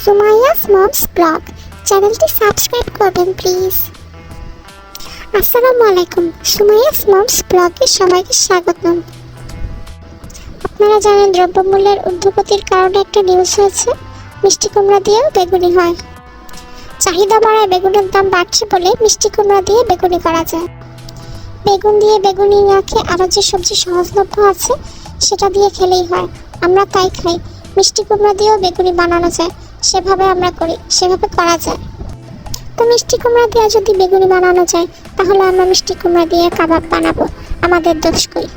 Sumaiya's mom's blog. চ্যানেলটি subscribe করবেন, please. আসসালামু আলাইকুম। সুমাইয়াস মমস ব্লগে সবাইকে স্বাগতম। আপনারা জানেন দ্রব্যমূল্যের ঊর্ধ্বগতির কারণে একটা নিউজ হয়েছে। মিষ্টি কুমড়া দিয়েও বেগুনি হয়। চাহিদা বাড়ায় বেগুনের দাম বাড়ছে বলে মিষ্টি কুমড়া দিয়ে বেগুনি করা যায়। বেগুন দিয়ে বেগুনি না খেয়ে আরও যে সবজি সহজলভ্য আছে, সেটা দিয়ে খেলেই হয়। আমরা তাই খাই। মিষ্টি কুমড়া দিয়েও বেগুনি বানানো যায়। সেভাবে আমরা করি, সেভাবে করা যায়। তো মিষ্টি কুমড়া দিয়ে যদি বেগুনি বানানো যায়, তাহলে আমরা মিষ্টি কুমড়া দিয়ে কাবাব বানাবো, আমাদের দোষ কই?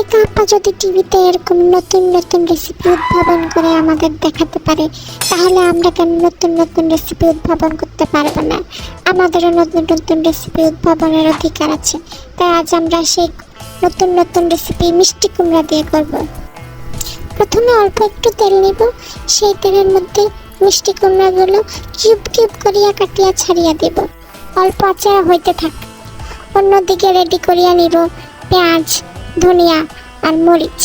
একা আপা যদি টিভিতে এরকম নতুন নতুন রেসিপি উদ্ভাবন করে আমাদের দেখাতে পারে, তাহলে আমরা কেন নতুন নতুন রেসিপি উদ্ভাবন করতে পারব না? আমাদেরও নতুন নতুন রেসিপি উদ্ভাবনের অধিকার আছে, তাই আজ আমরা সেই নতুন নতুন রেসিপি মিষ্টি কুমড়া দিয়ে করব। প্রথমে অল্প একটু তেল নিব। সেই তেলের মধ্যে মিষ্টি কুমড়াগুলো কিউব কিউব করিয়া কাটিয়া ছাড়িয়া দেব। অল্প আচারা হইতে থাক। অন্যদিকে রেডি করিয়া নিব পেঁয়াজ, ধনিয়া আর মরিচ।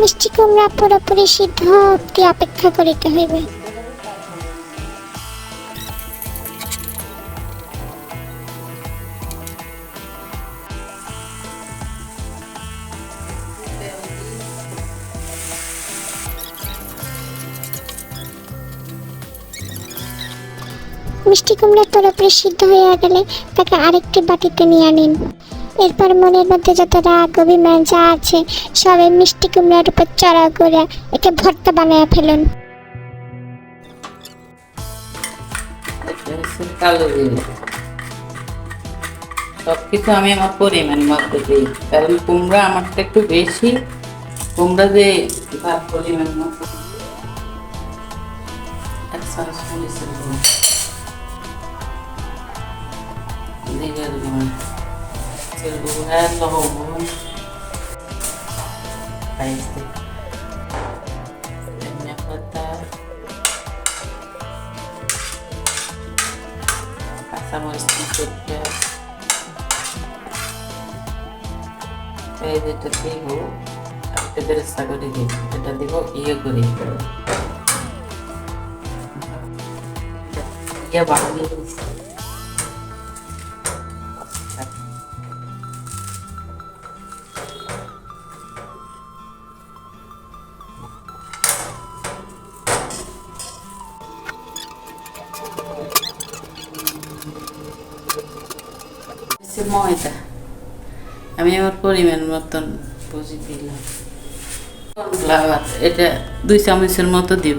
মিষ্টি কুমড়া পুরোপুরি সিদ্ধ অব্দি অপেক্ষা করিতে হইবে। মিষ্টি কুমড়া পুরোপুরি সিদ্ধ হয়ে গেলে তাকে আরেকটি বাটিতে নিয়ে নিন এরপর মনের মধ্যে যত রাগ, অভিমান যা আছে সব এই মিষ্টি কুমড়ার উপর চড়া করে একে ভর্তা বানায় ফেলুন। কালো জিরে সব কিছু আমি আমার পরিমাণ মতো দিই। কারণ কুমড়া আমারটা একটু বেশি। কুমড়া দিয়ে পরিমাণ মতো। চামচ মরিচের গুঁড়ো জিরের গুঁড়ো তেল গুঁড়া লবণ পাইছে ধনিয়া পাতা কাঁচামরিচ কুচুটা এই যেটা দিব একটা বেরেস্তা করে দিব এটা দিব ইয়ে করে ইয়ে বানিয়ে হচ্ছে ময়দা। আমি আমার পরিমাণ মতন বুঝি দিলাম। এটা দুই চামচের মতো দিব,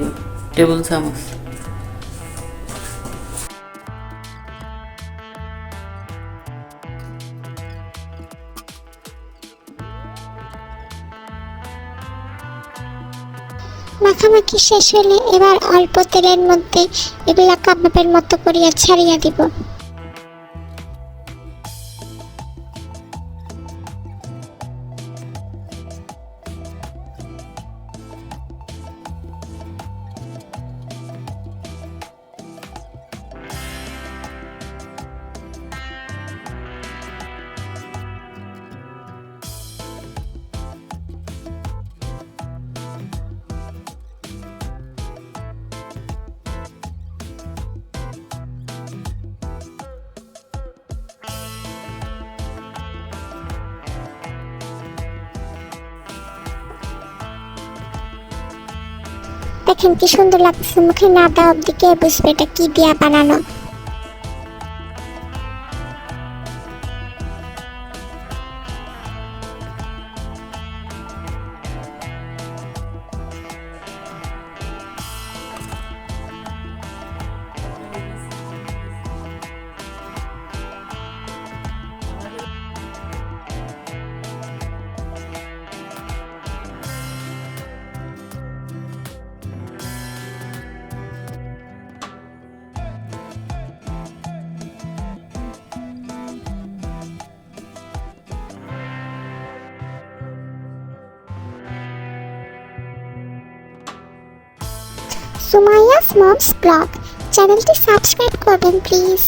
টেবিল চামচ। মাখামাখি শেষ হলে এবার অল্প তেলের মধ্যে এগুলা কাবাবের মতো করিয়া ছাড়িয়া দিব। দেখেন কি সুন্দর লাগছে মুখে না দেওয়া দিকে বুঝবে এটা কি দিয়া বানানো। সুমাইয়াস মমস ব্লগ চ্যানেলটি সাবস্ক্রাইব করবেন প্লিজ।